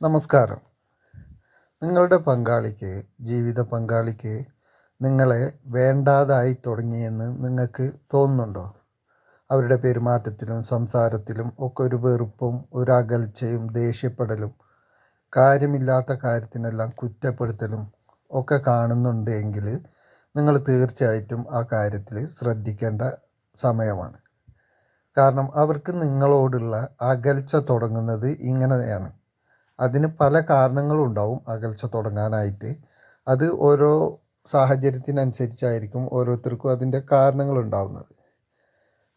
നമസ്കാരം. നിങ്ങളുടെ പങ്കാളിക്ക് ജീവിത പങ്കാളിക്ക് നിങ്ങളെ വേണ്ടാതായി തുടങ്ങിയെന്ന് നിങ്ങൾക്ക് തോന്നുന്നുണ്ടോ? അവരുടെ പെരുമാറ്റത്തിലും സംസാരത്തിലും ഒക്കെ ഒരു വെറുപ്പും ഒരു അകൽച്ചയും ദേഷ്യപ്പെടലും കാര്യമില്ലാത്ത കാര്യത്തിനെല്ലാം കുറ്റപ്പെടുത്തലും ഒക്കെ കാണുന്നുണ്ടെങ്കിൽ നിങ്ങൾ തീർച്ചയായിട്ടും ആ കാര്യത്തിൽ ശ്രദ്ധിക്കേണ്ട സമയമാണ്. കാരണം അവർക്ക് നിങ്ങളോടുള്ള അകൽച്ച തുടങ്ങുന്നത് ഇങ്ങനെയാണ്. അതിന് പല കാരണങ്ങളും ഉണ്ടാവും അകൽച്ച തുടങ്ങാനായിട്ട്. അത് ഓരോ സാഹചര്യത്തിനനുസരിച്ചായിരിക്കും ഓരോരുത്തർക്കും അതിന്റെ കാരണങ്ങൾ ഉണ്ടാവുന്നത്.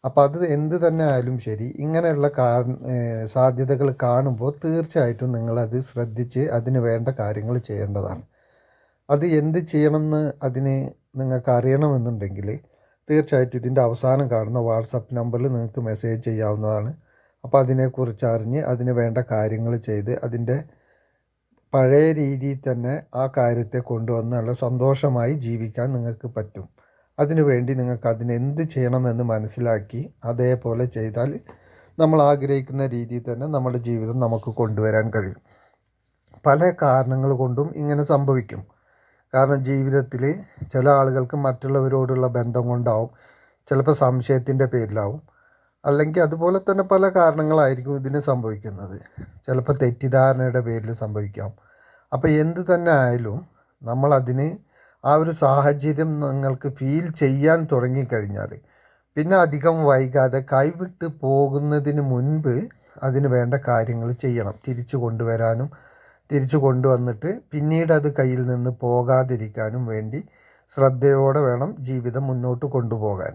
അപ്പോൾ അത് എന്ത് തന്നെ ആയാലും ശരി ഇങ്ങനെയുള്ള കാരണ സാധ്യതകൾ കാണുമ്പോൾ തീർച്ചയായിട്ടും നിങ്ങളത് ശ്രദ്ധിച്ച് അതിന് വേണ്ട കാര്യങ്ങൾ ചെയ്യേണ്ടതാണ്. അത് എന്ത് ചെയ്യണമെന്ന് അതിന് നിങ്ങൾക്ക് അറിയണമെന്നുണ്ടെങ്കിൽ തീർച്ചയായിട്ടും ഇതിന്റെ അവസാനം കാണുന്ന വാട്സപ്പ് നമ്പറിൽ നിങ്ങൾക്ക് മെസ്സേജ് ചെയ്യാവുന്നതാണ്. അപ്പോൾ അതിനെക്കുറിച്ച് അറിഞ്ഞ് അതിന് വേണ്ട കാര്യങ്ങൾ ചെയ്ത് അതിന്റെ പഴയ രീതിയിൽ തന്നെ ആ കാര്യത്തെ കൊണ്ടുവന്നുള്ള സന്തോഷമായി ജീവിക്കാൻ നിങ്ങൾക്ക് പറ്റും. അതിനുവേണ്ടി നിങ്ങൾക്ക് അതിനെന്ത് ചെയ്യണമെന്ന് മനസ്സിലാക്കി അതേപോലെ ചെയ്താൽ നമ്മൾ ആഗ്രഹിക്കുന്ന രീതിയിൽ തന്നെ നമ്മുടെ ജീവിതം നമുക്ക് കൊണ്ടുവരാൻ കഴിയും. പല കാരണങ്ങൾ കൊണ്ടും ഇങ്ങനെ സംഭവിക്കും. കാരണം ജീവിതത്തിൽ ചില ആളുകൾക്ക് മറ്റുള്ളവരോടുള്ള ബന്ധം കൊണ്ടാവും. ചിലപ്പോൾ സംശയത്തിന്റെ പേരിലാവും. അല്ലെങ്കിൽ അതുപോലെ തന്നെ പല കാരണങ്ങളായിരിക്കും ഇതിന് സംഭവിക്കുന്നത്. ചിലപ്പോൾ തെറ്റിദ്ധാരണയുടെ പേരിൽ സംഭവിക്കാം. അപ്പോൾ എന്ത് തന്നെ ആയാലും നമ്മളതിന് ആ ഒരു സാഹചര്യം നിങ്ങൾക്ക് ഫീൽ ചെയ്യാൻ തുടങ്ങിക്കഴിഞ്ഞാൽ പിന്നെ അധികം വൈകാതെ കൈവിട്ട് പോകുന്നതിന് മുൻപ് അതിന് വേണ്ട കാര്യങ്ങൾ ചെയ്യണം. തിരിച്ചു കൊണ്ടുവരാനും തിരിച്ചു കൊണ്ടുവന്നിട്ട് പിന്നീട് അത് കയ്യിൽ നിന്ന് പോകാതിരിക്കാനും വേണ്ടി ശ്രദ്ധയോടെ വേണം ജീവിതം മുന്നോട്ട് കൊണ്ടുപോകാൻ.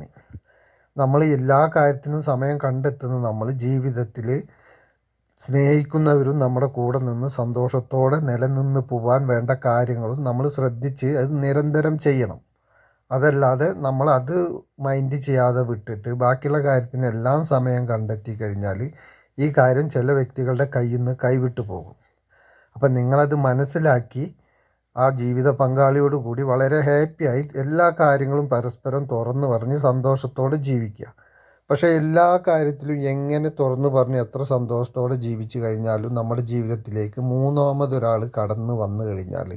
നമ്മൾ എല്ലാ കാര്യത്തിനും സമയം കണ്ടെത്തുന്ന നമ്മൾ ജീവിതത്തിൽ സ്നേഹിക്കുന്നവരും നമ്മുടെ കൂടെ നിന്ന് സന്തോഷത്തോടെ നിലനിന്ന് പോവാൻ വേണ്ട കാര്യങ്ങളും നമ്മൾ ശ്രദ്ധിച്ച് അത് നിരന്തരം ചെയ്യണം. അതല്ലാതെ നമ്മൾ അത് മൈൻഡ് ചെയ്യാതെ വിട്ടിട്ട് ബാക്കിയുള്ള കാര്യത്തിനെല്ലാം സമയം കണ്ടെത്തി കഴിഞ്ഞാൽ ഈ കാര്യം ചില വ്യക്തികളുടെ കയ്യിൽ നിന്ന് കൈവിട്ടു പോകും. അപ്പം നിങ്ങളത് മനസ്സിലാക്കി ആ ജീവിത പങ്കാളിയോട് കൂടി വളരെ ഹാപ്പിയായി എല്ലാ കാര്യങ്ങളും പരസ്പരം തുറന്നു പറഞ്ഞ് സന്തോഷത്തോടെ ജീവിക്കുക. പക്ഷേ എല്ലാ കാര്യത്തിലും എങ്ങനെ തുറന്നു പറഞ്ഞ് എത്ര സന്തോഷത്തോടെ ജീവിച്ചു കഴിഞ്ഞാലും നമ്മുടെ ജീവിതത്തിലേക്ക് മൂന്നാമതൊരാൾ കടന്നു വന്നു കഴിഞ്ഞാൽ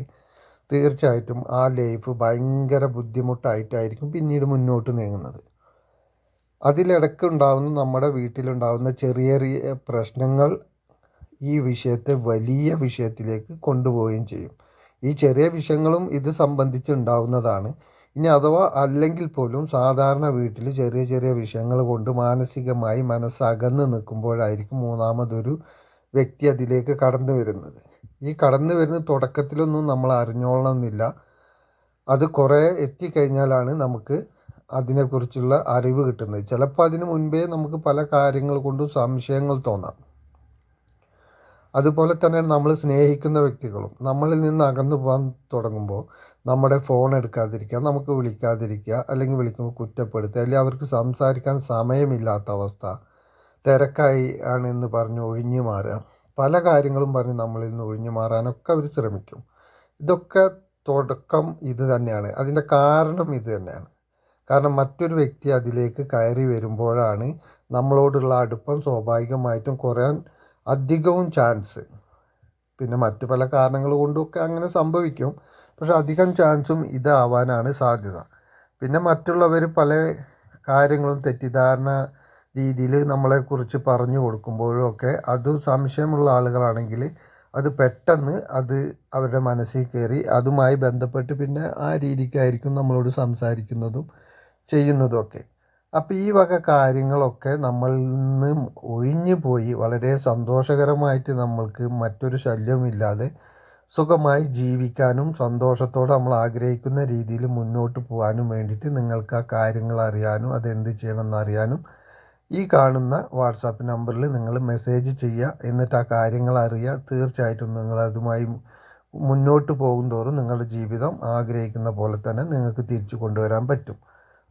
തീർച്ചയായിട്ടും ആ ലൈഫ് ഭയങ്കര ബുദ്ധിമുട്ടായിട്ടായിരിക്കും പിന്നീട് മുന്നോട്ട് നീങ്ങുന്നത്. അതിലിടയ്ക്ക് ഉണ്ടാകുന്ന നമ്മുടെ വീട്ടിലുണ്ടാകുന്ന ചെറിയ ചെറിയ പ്രശ്നങ്ങൾ ഈ വിഷയത്തെ വലിയ വിഷയത്തിലേക്ക് കൊണ്ടുപോവുകയും ചെയ്യും. ഈ ചെറിയ വിഷയങ്ങളും ഇത് സംബന്ധിച്ചുണ്ടാവുന്നതാണ്. ഇനി അഥവാ അല്ലെങ്കിൽ പോലും സാധാരണ വീട്ടിൽ ചെറിയ ചെറിയ വിഷയങ്ങൾ കൊണ്ട് മാനസികമായി മനസ്സകന്ന് നിൽക്കുമ്പോഴായിരിക്കും മൂന്നാമതൊരു വ്യക്തി അതിലേക്ക് കടന്നു വരുന്നത്. ഈ കടന്നു വരുന്ന തുടക്കത്തിലൊന്നും നമ്മൾ അറിഞ്ഞോളണമെന്നില്ല അത് കുറേ എത്തിക്കഴിഞ്ഞാലാണ് നമുക്ക് അതിനെക്കുറിച്ചുള്ള അറിവ് കിട്ടുന്നത്. ചിലപ്പോൾ അതിന് മുൻപേ നമുക്ക് പല കാര്യങ്ങൾ കൊണ്ടും സംശയങ്ങൾ തോന്നാം. അതുപോലെ തന്നെ നമ്മൾ സ്നേഹിക്കുന്ന വ്യക്തികളും നമ്മളിൽ നിന്ന് അകന്നു പോകാൻ തുടങ്ങുമ്പോൾ നമ്മുടെ ഫോൺ എടുക്കാതിരിക്കുക നമുക്ക് വിളിക്കാതിരിക്കുക അല്ലെങ്കിൽ വിളിക്കുമ്പോൾ കുറ്റപ്പെടുത്തുക അല്ലെങ്കിൽ അവർക്ക് സംസാരിക്കാൻ സമയമില്ലാത്ത അവസ്ഥ തിരക്കായി ആണ് എന്ന് പറഞ്ഞ് ഒഴിഞ്ഞു മാറുക. പല കാര്യങ്ങളും പറഞ്ഞ് നമ്മളിൽ നിന്ന് ഒഴിഞ്ഞു മാറാനൊക്കെ അവർ ശ്രമിക്കും. ഇതൊക്കെ തുടക്കം ഇത് തന്നെയാണ്. അതിന്റെ കാരണം ഇത് തന്നെയാണ്. കാരണം മറ്റൊരു വ്യക്തി അതിലേക്ക് കയറി വരുമ്പോഴാണ് നമ്മളോടുള്ള അടുപ്പം സ്വാഭാവികമായിട്ടും കുറയാൻ അധികവും ചാൻസ് പിന്നെ മറ്റു പല കാരണങ്ങൾ കൊണ്ടൊക്കെ അങ്ങനെ സംഭവിക്കും. പക്ഷെ അധികം ചാൻസും ഇതാവാനാണ് സാധ്യത. പിന്നെ മറ്റുള്ളവർ പല കാര്യങ്ങളും തെറ്റിദ്ധാരണ രീതിയിൽ നമ്മളെക്കുറിച്ച് പറഞ്ഞു കൊടുക്കുമ്പോഴും ഒക്കെ അത് സംശയമുള്ള ആളുകളാണെങ്കിൽ അത് പെട്ടെന്ന് അത് അവരുടെ മനസ്സിൽ കയറി അതുമായി ബന്ധപ്പെട്ട് പിന്നെ ആ രീതിക്കായിരിക്കും നമ്മളോട് സംസാരിക്കുന്നതും ചെയ്യുന്നതും ഒക്കെ. അപ്പോൾ ഈ വക കാര്യങ്ങളൊക്കെ നമ്മളിൽ നിന്നും ഒഴിഞ്ഞു പോയി വളരെ സന്തോഷകരമായിട്ട് നമ്മൾക്ക് മറ്റൊരു ശല്യമില്ലാതെ സുഖമായി ജീവിക്കാനും സന്തോഷത്തോടെ നമ്മൾ ആഗ്രഹിക്കുന്ന രീതിയിൽ മുന്നോട്ട് പോകാനും വേണ്ടിയിട്ട് നിങ്ങൾക്ക് ആ കാര്യങ്ങൾ അറിയാനും അതെന്ത് ചെയ്യണമെന്ന് അറിയാനും ഈ കാണുന്ന വാട്സാപ്പ് നമ്പറിൽ നിങ്ങൾ മെസ്സേജ് ചെയ്യുക. എന്നിട്ട് ആ കാര്യങ്ങൾ അറിയുക. തീർച്ചയായിട്ടും നിങ്ങൾ അതുമായി മുന്നോട്ട് പോകും തോറും നിങ്ങളുടെ ജീവിതം ആഗ്രഹിക്കുന്ന പോലെ തന്നെ നിങ്ങൾക്ക് തിരിച്ചു കൊണ്ടുവരാൻ പറ്റും.